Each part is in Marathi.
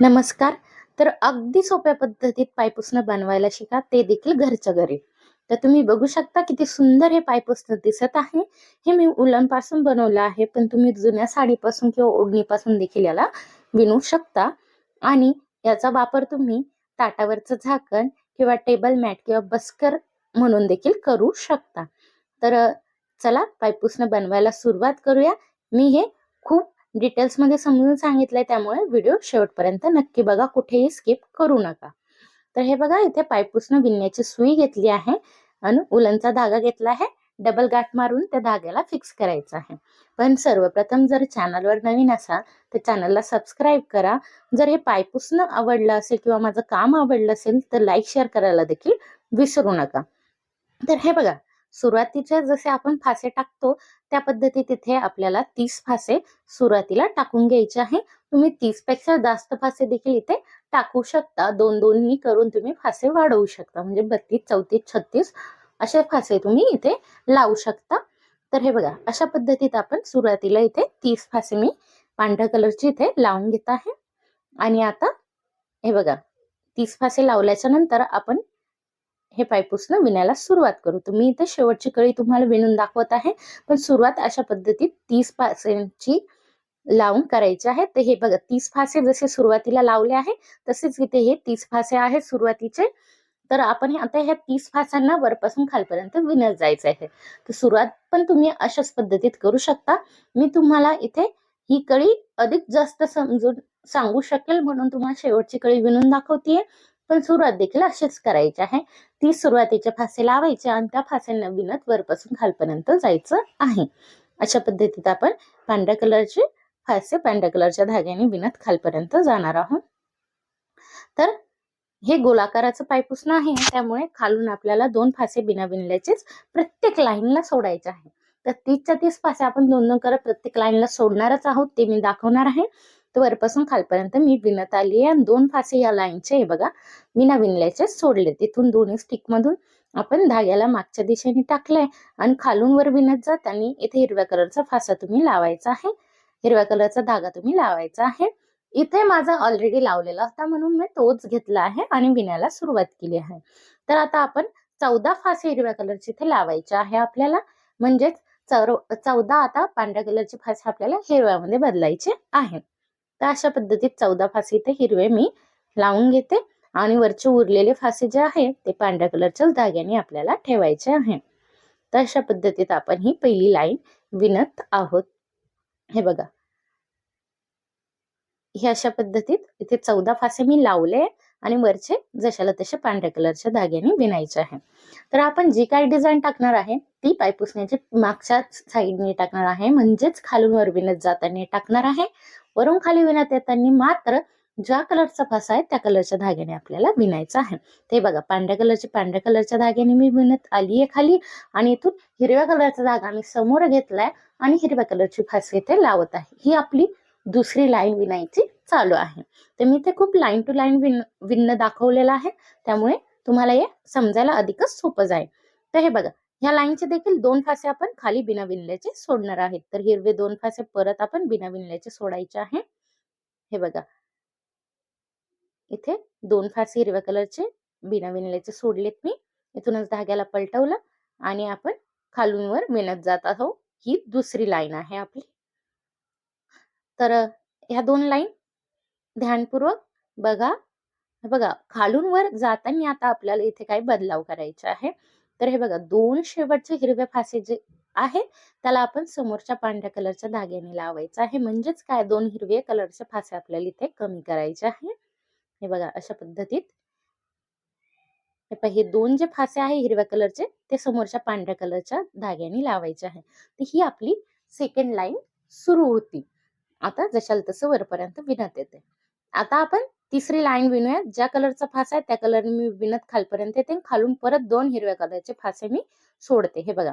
नमस्कार. तर अगदी सोप्या पद्धतीत पायपुसणं बनवायला शिका ते देखील घरच्या घरी. तर तुम्ही बघू शकता किती सुंदर हे पायपुसणं दिसत आहे. हे मी उलनपासून बनवलं आहे पण तुम्ही जुन्या साडीपासून किंवा ओढणीपासून देखील याला विणू शकता. आणि याचा वापर तुम्ही ताटावरचं झाकण किंवा टेबल मॅट किंवा बस्कर म्हणून देखील करू शकता. तर चला पायपुसणं बनवायला सुरुवात करूया. मी हे खूप डिटेल्समध्ये समजून सांगितलंय त्यामुळे व्हिडिओ शेवटपर्यंत नक्की बघा. कुठेही स्किप करू नका. तर हे बघा इथे पायपूसनं विणण्याची सुई घेतली आहे आणि उलनचा धागा घेतला आहे. डबल गाठ मारून त्या धाग्याला फिक्स करायचं आहे. पण सर्वप्रथम जर चॅनलवर नवीन असाल तर चॅनलला सबस्क्राईब करा. जर हे पायपूसनं आवडलं असेल किंवा माझं काम आवडलं असेल तर लाईक शेअर करायला देखील विसरू नका. तर हे बघा सुरुवातीचे जसे आपण फासे टाकतो त्या पद्धतीत इथे आपल्याला तीस फासे सुरुवातीला टाकून घ्यायचे आहे. तुम्ही तीसपेक्षा जास्त फासे देखील इथे टाकू शकता. दोन दोन्ही करून तुम्ही फासे वाढवू शकता. म्हणजे बत्तीस चौतीस छत्तीस असे फासे तुम्ही इथे लावू शकता. तर हे बघा अशा पद्धतीत आपण सुरुवातीला इथे तीस फासे मी पांढऱ्या कलरचे इथे लावून घेत आहे. आणि आता हे बघा तीस फासे लावल्याच्या नंतर आपण हे पायपुसणं विणायला सुरुवात करू. तुम्ही इथे शेवटची कळी तुम्हाला विणून दाखवत आहे. पण सुरुवात अशा पद्धतीत तीस फासेंची लावून करायची आहे. तर हे बघा तीस फासे जसे सुरुवातीला लावले आहे तसेच इथे हे तीस फासे आहेत सुरुवातीचे. तर आपण हे- आता ह्या तीस फासांना वरपासून खालपर्यंत विणत जायचं आहे. तर सुरुवात पण तुम्ही अशाच पद्धतीत करू शकता. मी तुम्हाला इथे ही कळी अधिक जास्त समजून सांगू शकेल म्हणून तुम्हाला शेवटची कळी विणून दाखवतीये. पण सुरुवात देखील अशीच करायची आहे. ती सुरुवातीचे फासे लावायचे आणि त्या फास्यांना विणत वरपासून खालपर्यंत जायचं आहे. अशा पद्धतीत आपण पांढऱ्या कलरचे फासे पांढऱ्या कलरच्या धाग्याने विणत खालपर्यंत जाणार आहोत. तर हे गोलाकाराचं पायपुसणं आहे त्यामुळे खालून आपल्याला दोन फासे बिना विणल्याचेच प्रत्येक लाईनला सोडायचे आहे. तर तीसच्या तीस फासे आपण दोन दोन करत प्रत्येक लाईनला सोडणारच आहोत ते मी दाखवणार आहे. तर वरपासून खालपर्यंत मी विणत आली आहे आणि दोन फासे या लाईनचे हे बघा विना विणल्याचे सोडले. तिथून दोन्ही स्टिक मधून आपण धाग्याला मागच्या दिशेने टाकलंय. आणि खालून वर विणत जात आणि इथे हिरव्या कलरचा फासा तुम्ही लावायचा आहे. हिरव्या कलरचा धागा तुम्ही लावायचा आहे. इथे माझा ऑलरेडी लावलेला होता म्हणून मी तोच घेतला आहे आणि विणायला सुरुवात केली आहे. तर आता आपण चौदा फासे हिरव्या कलरचे इथे लावायचे आहे आपल्याला. म्हणजेच चौर- चौदा आता पांढऱ्या कलरचे फासे आपल्याला हिरव्यामध्ये बदलायचे आहेत तर अशा पद्धतीत चौदा फासे इथे हिरवे मी लावून घेते. आणि वरचे उरलेले फासे जे आहे ते पांढऱ्या कलरच्याच धाग्याने आपल्याला ठेवायचे आहे. तर अशा पद्धतीत आपण ही पहिली लाईन विणत आहोत. हे बघा. हे अशा पद्धतीत इथे चौदा फासे मी लावले. आणि वरचे जशाला तसे पांढऱ्या कलरच्या धाग्याने विणायचे आहे. तर आपण जी काही डिझाईन टाकणार आहे ती पायपुसण्याची मागच्या साईडने टाकणार आहे. म्हणजेच खालून वर विणत जाताना टाकणार आहे. वरून खाली विणत येताना मात्र ज्या कलरचा फासा आहे त्या कलरच्या धाग्याने आपल्याला विणायचा आहे. ते बघा पांढऱ्या कलरच्या पांढऱ्या कलरच्या धाग्याने मी विणत आली आहे खाली आणि इथून हिरव्या कलरचा धागा मी समोर घेतलाय आणि हिरव्या कलरची फासे इथे लावत आहे. ही आपली दुसरी लाईन विणायची चालू आहे. तर मी ते खूप लाईन टू लाईन विण विणणं दाखवलेलं आहे. त्यामुळे तुम्हाला हे समजायला अधिकच सोपं जाईल. तर हे बघा ह्या लाईनचे देखील दोन फासे आपण खाली बिना विणल्याचे सोडणार आहेत. तर हिरवे दोन फासे परत आपण बिना विणल्याचे सोडायचे आहे. हे बघा. इथे दोन फासे हिरव्या कलरचे बिना विणल्याचे सोडलेत मी. इथूनच धाग्याला पलटवलं आणि आपण खालून वर विणत जात आहोत. ही दुसरी लाईन आहे आपली. तर अ, ह्या दोन लाईन ध्यानपूर्वक बघा. हे बघा खालून वर जाताना आता आपल्याला इथे काही बदलाव करायचे आहे. तर हे बघा दोन शेवटचे हिरवे फासे जे आहे त्याला आपण समोरच्या पांढऱ्या कलरच्या धाग्याने लावायचं आहे. म्हणजेच काय? दोन हिरवे कलरचे फासे आपल्याला इथे कमी करायचे आहे. हे बघा अशा पद्धतीत. हे पहा, हे दोन जे फासे आहे हिरव्या कलरचे ते समोरच्या पांढऱ्या कलरच्या धाग्याने लावायचे आहे. तर ही आपली सेकंड लाईन सुरू होती. आता जशाल तसं वरपर्यंत विणत येते. आता आपण तिसरी लाईन विणूयात. ज्या कलरचा फासा आहे त्या कलर मी विणत खालपर्यंत येते खालून परत दोन हिरव्या कलरचे फासे मी सोडते. हे बघा.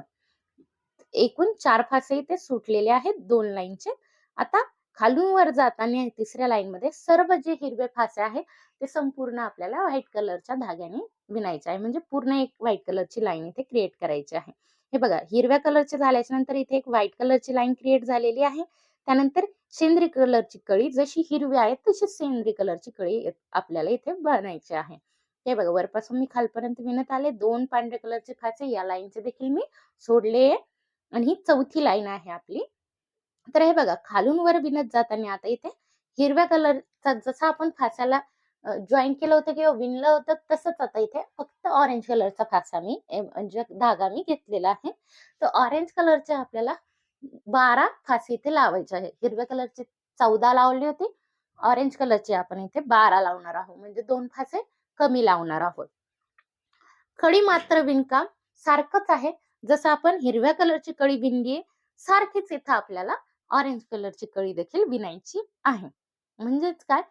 एकूण चार फासे इथे सुटलेले आहेत दोन लाईनचे. आता खालून वर जाताना तिसऱ्या लाईन मध्ये सर्व जे हिरवे फासे आहेत ते संपूर्ण आपल्याला व्हाईट कलरच्या धाग्याने विणायचे आहे. म्हणजे पूर्ण एक व्हाईट कलरची लाईन इथे क्रिएट करायची आहे. हे बघा. हिरव्या कलरचे झाल्याच्यानंतर इथे एक व्हाईट कलरची लाईन क्रिएट झालेली आहे. त्यानंतर सेंद्रिय कलरची कळी जशी हिरवी आहे तशी सेंद्रिय कलरची कळी आपल्याला इथे बनायची आहे. हे बघा वरपासून मी खालपर्यंत विणत आले. दोन पांढरे कलरचे खाचे या लाईनचे देखील मी सोडले. आणि ही चौथी लाईन आहे आपली. तर हे बघा खालून वर विणत जाताना आता इथे हिरव्या कलरचा जसा आपण फासाला जॉईन केलं होतं किंवा विणलं होतं तसंच आता इथे फक्त ऑरेंज कलरचा फासा मी म्हणजे धागा मी घेतलेला आहे. तर ऑरेंज कलरचे आपल्याला बारा फासे इथे लावायचे आहे हिरव्या कलरची चौदा लावले होते. ऑरेंज कलरची आपण इथे बारा लावणार आहोत. म्हणजे दोन फासे कमी लावणार आहोत. कडी मात्र विणकाम सारखंच आहे. जसं आपण हिरव्या कलरची कळी विणली सारखीच इथं आपल्याला ऑरेंज कलरची कळी देखील विणायची आहे. म्हणजेच काय?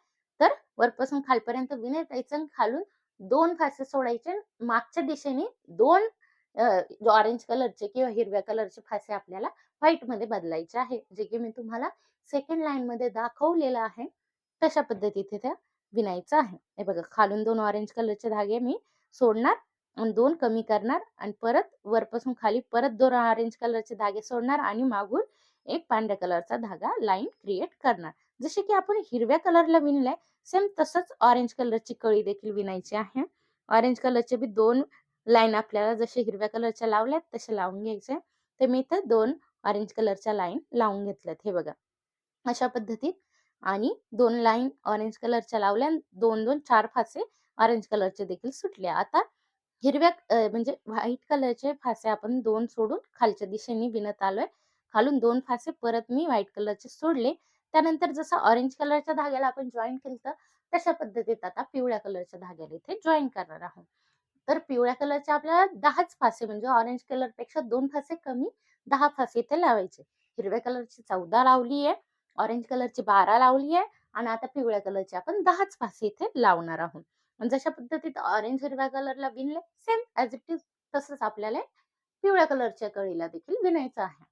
तर वरपासून खालपर्यंत विणत यायचं आणि खालून दोन फासे सोडायचे मागच्या दिशेने दोन ऑरेंज कलरचे किंवा हिरव्या कलरचे फासे आपल्याला व्हाईटमध्ये बदलायचे आहे. जे की मी तुम्हाला सेकंड लाईन मध्ये दाखवलेलं आहे. तशा पद्धतीने त्या विणायचं आहे. हे बघा खालून दोन ऑरेंज कलरचे धागे मी सोडणार आणि दोन कमी करणार आणि परत वरपासून खाली परत दोन ऑरेंज कलरचे धागे सोडणार आणि मागून एक पांढऱ्या कलरचा धागा लाईन क्रिएट करणार. जसे की आपण हिरव्या कलरला विणलाय सेम तसंच ऑरेंज कलरची कळी देखील विणायची आहे. ऑरेंज कलरचे बी दोन लाईन आपल्याला जसे हिरव्या कलरच्या लावल्यात तसे लावून घ्यायचे. तर मी इथं दोन ऑरेंज कलरच्या लाईन लावून घेतल्यात हे बघा. अशा पद्धतीत आणि दोन लाईन ऑरेंज कलरच्या लावल्या दोन दोन चार फासे ऑरेंज कलरचे देखील सुटले. आता हिरव्या म्हणजे व्हाईट कलरचे फासे आपण दोन सोडून खालच्या दिशेने विणत आलोय. खालून दोन फासे परत मी व्हाईट कलरचे सोडले. त्यानंतर जसं ऑरेंज कलरच्या धाग्याला आपण जॉईन केलं तशा पद्धतीत आता पिवळ्या कलरच्या धाग्याला इथे जॉईन करणार आहोत. तर पिवळ्या कलरचे आपल्याला दहाच फासे म्हणजे ऑरेंज कलरपेक्षा दोन फासे कमी दहा फासे इथे लावायचे. हिरव्या कलरची चौदा लावली आहे ऑरेंज कलरची बारा लावली आहे आणि आता पिवळ्या कलरची आपण दहाच फासे इथे लावणार आहोत. जशा पद्धतीत ऑरेंज हिरव्या कलरला विणले सेम ऍज इट इज तसंच आपल्याला पिवळ्या कलरच्या कळीला देखील विणायचं आहे.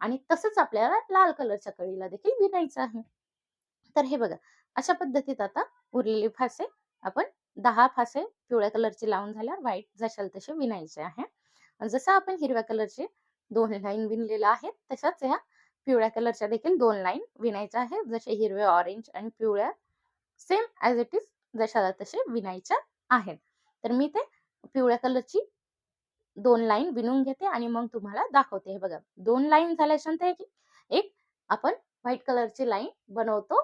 आणि तसंच आपल्याला लाल कलरच्या कळीला देखील विणायचं आहे. तर हे बघा अशा पद्धतीत आता उरलेले फासे आपण दहा फासे पिवळ्या कलरचे लावून झाल्यावर व्हाईट जशाल तसे विणायचे आहे. जसं आपण हिरव्या कलरचे दोन लाईन विणलेल्या आहेत तशाच ह्या पिवळ्या कलरच्या देखील दोन लाईन विणायच्या आहेत. जसे हिरव्या ऑरेंज आणि पिवळ्या सेम ॲज इट इज जशाला तसे विणायच्या आहेत. तर मी ते पिवळ्या कलरची दोन लाईन विणून घेते आणि मग तुम्हाला दाखवते. हे बघा दोन लाईन झाल्याच्यानंतर एक- एक आपण व्हाईट कलरची लाईन बनवतो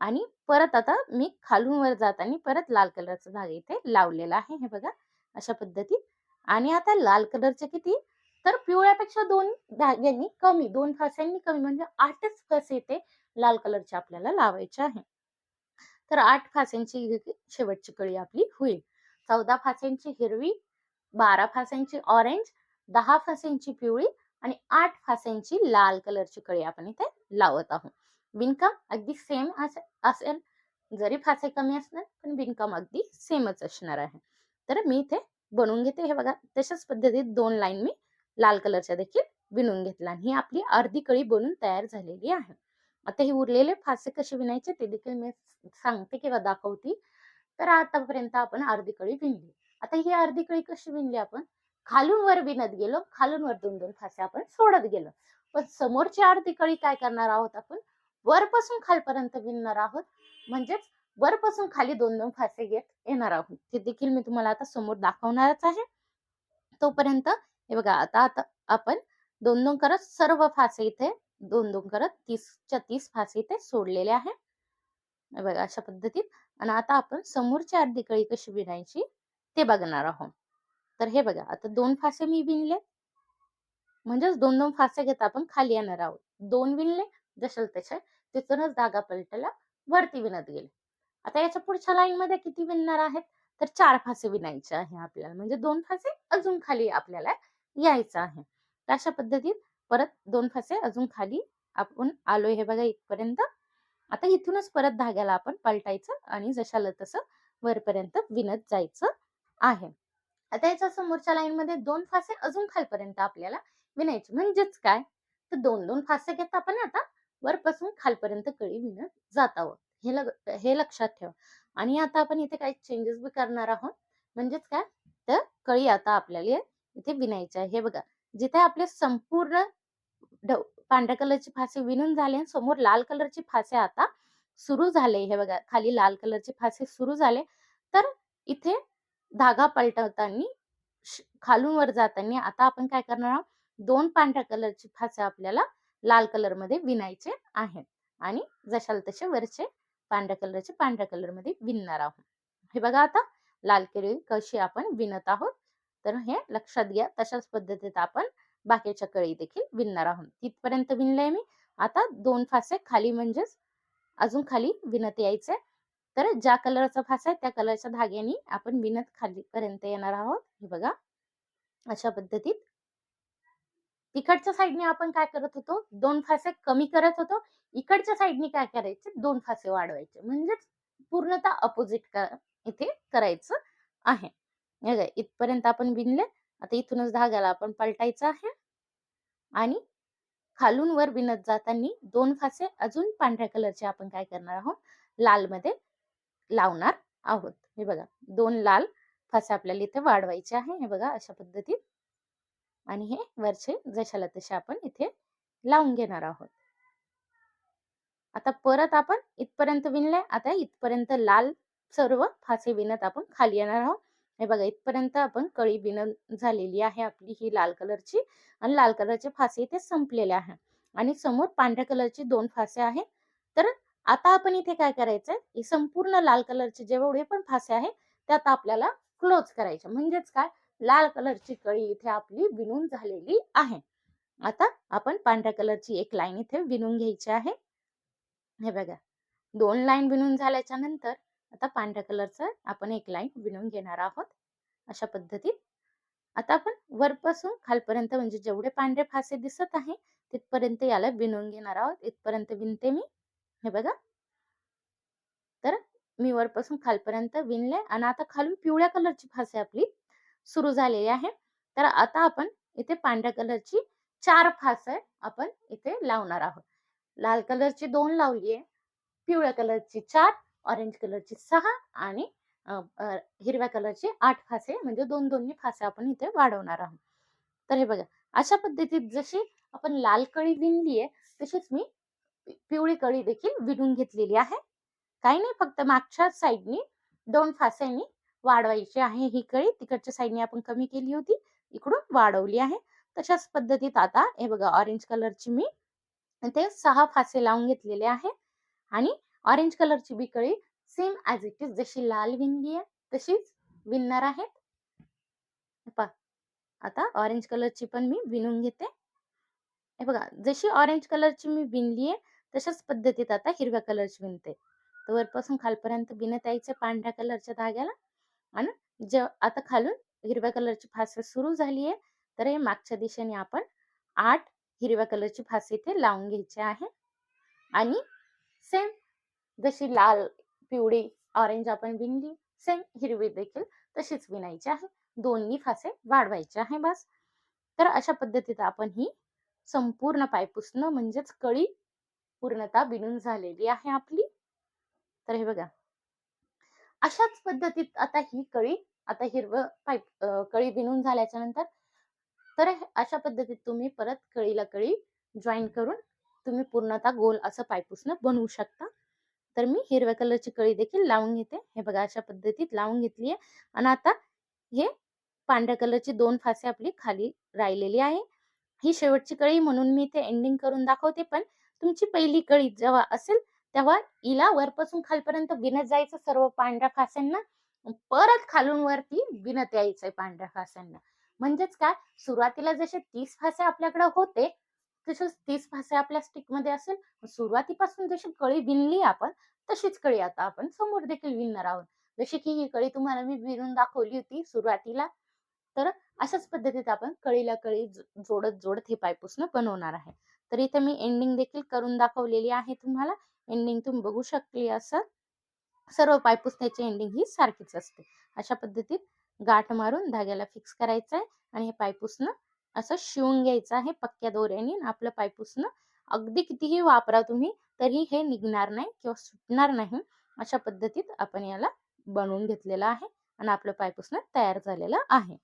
आणि परत आता मी खालून वर जाताना परत लाल कलरचा धागा इथे लावलेला आहे. हे बघा अशा पद्धतीत. आणि आता लाल कलरचे किती तर पिवळ्यापेक्षा दोन धाग्यांनी कमी दोन फास्यांनी कमी म्हणजे आठच फासे ते लाल कलरचे आपल्याला लावायचे आहे. तर आठ फास्यांची शेवटची कळी आपली होईल. चौदा फास्यांची हिरवी बारा फास्यांची ऑरेंज दहा फास्यांची पिवळी आणि आठ फास्यांची लाल कलरची कळी आपण इथे लावत आहोत. विणकाम अगदी सेम असेल जरी फासे कमी असणार पण विणकाम अगदी सेमच असणार आहे. तर मी इथे बनवून घेते. हे बघा तशाच पद्धतीत दोन लाईन मी लाल कलरच्या देखील विणून घेतला आणि ही आपली अर्धी कळी बनून तयार झालेली आहे. आता हे उरलेले फासे कसे विणायचे ते देखील मी सांगते किंवा दाखवते. तर आतापर्यंत आपण अर्धी कळी विणली. आता ही अर्धी कळी कशी विणली आपण? खालून वर विणत गेलो खालून वर दोन दोन फासे आपण सोडत गेलो. पण समोरची अर्धी कळी काय करणार आहोत आपण? वरपासून खालपर्यंत विणणार आहोत. म्हणजेच वरपासून खाली दोन दोन फासे घेत येणार आहोत. ते देखील मी तुम्हाला आता समोर दाखवणारच आहे. तोपर्यंत हे बघा आता आता आपण दोन दोन करत सर्व फासे इथे दोन दोन करत तीसच्या तीस फासे इथे सोडलेले आहे. बघा अशा पद्धतीत. आणि आता आपण समोरची अर्धी कळी कशी विणायची ते बघणार आहोत. तर हे बघा आता दोन फासे मी विणले. म्हणजेच दोन दोन फासे घेत आपण खाली येणार आहोत. दोन विणले जसेल तसे तिथूनच धागा पलटायला वरती विणत गेले. आता याच्या पुढच्या लाईन मध्ये किती विणणार आहेत? तर चार फासे विणायचे आहे आपल्याला. म्हणजे दोन फासे अजून खाली आपल्याला यायचं आहे. तर अशा पद्धतीत परत दोन फासे अजून खाली आपण आलोय हे बघा इथपर्यंत. आता इथूनच परत धाग्याला आपण पलटायचं आणि जशाला तसं वरपर्यंत विणत जायचं आहे. आता याच्या समोरच्या लाईन मध्ये दोन फासे अजून खालपर्यंत आपल्याला विणायचे. म्हणजेच काय? तर दोन दोन फासे घेत आपण आता वरपासून खालपर्यंत कळी विणत जात आहोत. हे लग- हे लक्षात ठेवा. आणि आता आपण इथे काही चेंजेस बी करणार आहोत. म्हणजेच काय? तर कळी आता आपल्याला इथे विणायचे आहे हे बघा जिथे आपले संपूर्ण पांढऱ्या कलरची फासे विणून झाले आणि समोर लाल कलरची फासे आता सुरू झाले. हे बघा खाली लाल कलरचे फासे सुरू झाले. तर इथे धागा पलटवताना खालून वर जाताना आता आपण काय करणार आहोत? दोन पांढऱ्या कलरची फासे आपल्याला लाल कलरमध्ये विणायचे आहेत. आणि जशाल तसे वरचे पांढऱ्या कलरचे पांढऱ्या कलरमध्ये विणणार आहोत. हे बघा आता लाल केळी कशी आपण विणत आहोत. तर हे लक्षात घ्या तशाच पद्धतीत आपण बाकीच्या कळी देखील विणणार आहोत. तिथपर्यंत विणलंय मी. आता दोन फासे खाली म्हणजेच अजून खाली विणत यायचे तर ज्या कलरचा फासा आहे त्या कलरच्या धाग्याने आपण विणत खाली पर्यंत येणार आहोत. हे बघा. अशा पद्धतीत. तिकडच्या साईडने आपण काय करत होतो? दोन फासे कमी करत होतो. इकडच्या साईडने काय करायचे? दोन फासे वाढवायचे. म्हणजेच पूर्णतः अपोजिट इथे करायचं आहे. हे इथपर्यंत आपण विणले आता इथूनच धाग्याला आपण पलटायचं आहे आणि खालून वर विणत जाताना दोन फासे अजून पांढऱ्या कलरचे आपण काय करणार आहोत? लाल मध्ये लावणार आहोत. हे बघा दोन लाल फासे आपल्याला इथे वाढवायचे आहे. हे बघा अशा पद्धतीत. आणि हे वरचे जशाला तसे आपण इथे लावून घेणार आहोत. आता परत आपण इथपर्यंत विणले आता इथपर्यंत लाल सर्व फासे विणत आपण खाली येणार आहोत. हे बघा इथपर्यंत आपण कळी विणत झालेली आहे आपली ही लाल कलरची आणि लाल कलरचे फासे इथे संपलेले आहे. आणि समोर पांढऱ्या कलरची दोन फासे आहेत. तर आता आपण इथे काय करायचंय? संपूर्ण लाल कलरचे जेवढे पण फासे आहेत त्यात आपल्याला क्लोज करायचे. म्हणजेच काय? लाल कलरची कळी इथे आपली विणून झालेली आहे. आता आपण पांढऱ्या कलरची एक लाईन इथे विणून घ्यायची आहे. हे बघा दोन लाईन विणून झाल्याच्यानंतर आता पांढऱ्या कलरचं आपण एक लाईन विणून घेणार आहोत अशा पद्धतीत. आता आपण वरपासून खालपर्यंत म्हणजे जेवढे पांढरे फासे दिसत आहे तिथपर्यंत याला विणून घेणार आहोत. इथपर्यंत विणते मी. हे बघा. तर मी वरपासून खालपर्यंत विणले आणि आता खालून पिवळ्या कलरची फासे आपली सुरू झालेली आहे. तर आता आपण इथे पांढऱ्या कलरची चार फासे आपण इथे लावणार आहोत. लाल कलरची दोन लावली आहे पिवळ्या कलरची चार ऑरेंज कलरची सहा आणि हिरव्या कलरचे आठ फासे म्हणजे दोन दोन्ही फासे आपण इथे वाढवणार आहोत. तर हे बघा अशा पद्धतीत जशी आपण लाल कळी विणली आहे तशीच मी पिवळी कळी देखील विणून घेतलेली आहे. काही नाही फक्त मागच्या साईडनी दोन फास्यांनी वाढवायची आहे ही कळी. तिकडच्या साईडने आपण कमी केली होती इकडून वाढवली आहे. तशाच पद्धतीत आता हे बघा ऑरेंज कलरची मी ते सहा फासे लावून घेतलेले आहे. आणि ऑरेंज कलरची बिकळी सेम ऍज इट इज जशी लाल विणली आहे तशीच विणणार आहेत. पहा आता ऑरेंज कलरची पण मी विणून घेते. हे बघा जशी ऑरेंज कलरची मी विणली आहे तशाच पद्धतीत आता हिरव्या कलरची विणते. तर वरपासून खालपर्यंत विणत यायचं पांढऱ्या कलरच्या धाग्याला आणि जे आता खालून हिरव्या कलरची फासे सुरू झाली आहे. तर हे मागच्या दिशेने आपण आठ हिरव्या कलरची फासे इथे लावून घ्यायची आहे. आणि सेम जशी लाल पिवळी ऑरेंज आपण विणली सेम हिरवी देखील तशीच विणायची आहे. दोन्ही फासे वाढवायचे आहे बस. तर अशा पद्धतीत आपण ही संपूर्ण पायपुसणं म्हणजेच कळी पूर्णता विणून झालेली आहे आपली. तर हे बघा. अशाच पद्धतीत आता ही कळी आता हिरवं पाईप कळी विणून झाल्याच्यानंतर तर हे- अशा पद्धतीत तुम्ही परत कळीला कळी जॉईन करून तुम्ही पूर्णतः गोल असं पायपुसणं बनवू शकता. तर मी हिरव्या कलरची कळी देखील लावून घेते. हे बघा अशा पद्धतीत लावून घेतली आहे. आणि आता हे पांढऱ्या कलरची दोन फासे आपली खाली राहिलेली आहे. ही शेवटची कळी म्हणून मी इथे एंडिंग करून दाखवते. पण तुमची पहिली कळी जेव्हा असेल तेव्हा हिला वरपासून खालपर्यंत विणत जायचं सर्व पांढऱ्या फास्यांना. परत खालून वरती विणत यायचंय पांढऱ्या फास्यांना. म्हणजेच काय? सुरुवातीला जसे तीस फासे आपल्याकडे होते तसंच तीस फासे आपल्या स्टिकमध्ये असेल सुरुवातीपासून जशी कळी विणली आपण तशीच कळी आता आपण समोर देखील विणणार आहोत. जशी की ही कळी तुम्हाला मी विणून दाखवली होती सुरुवातीला तर अशाच पद्धतीत आपण कळीला कळी जोडत जोडत हे पायपुसणं बनवणार आहे. तर इथे मी एंडिंग देखील करून दाखवलेली आहे तुम्हाला. एंडिंग तुम्ही बघू शकली असं सर्व पायपुसण्याची एंडिंग ही सारखीच असते. अशा पद्धतीत गाठ मारून धाग्याला फिक्स करायचं आहे आणि हे पायपुसणं असं शिवून घ्यायचं आहे पक्क्या दोऱ्याने आणि आपलं पायपुसणं. अगदी कितीही वापरा तुम्ही तरी हे निघणार नाही किंवा सुटणार नाही. अशा पद्धतीत आपण याला बनवून घेतलेलं आहे आणि आपलं पायपुसणं तयार झालेलं आहे.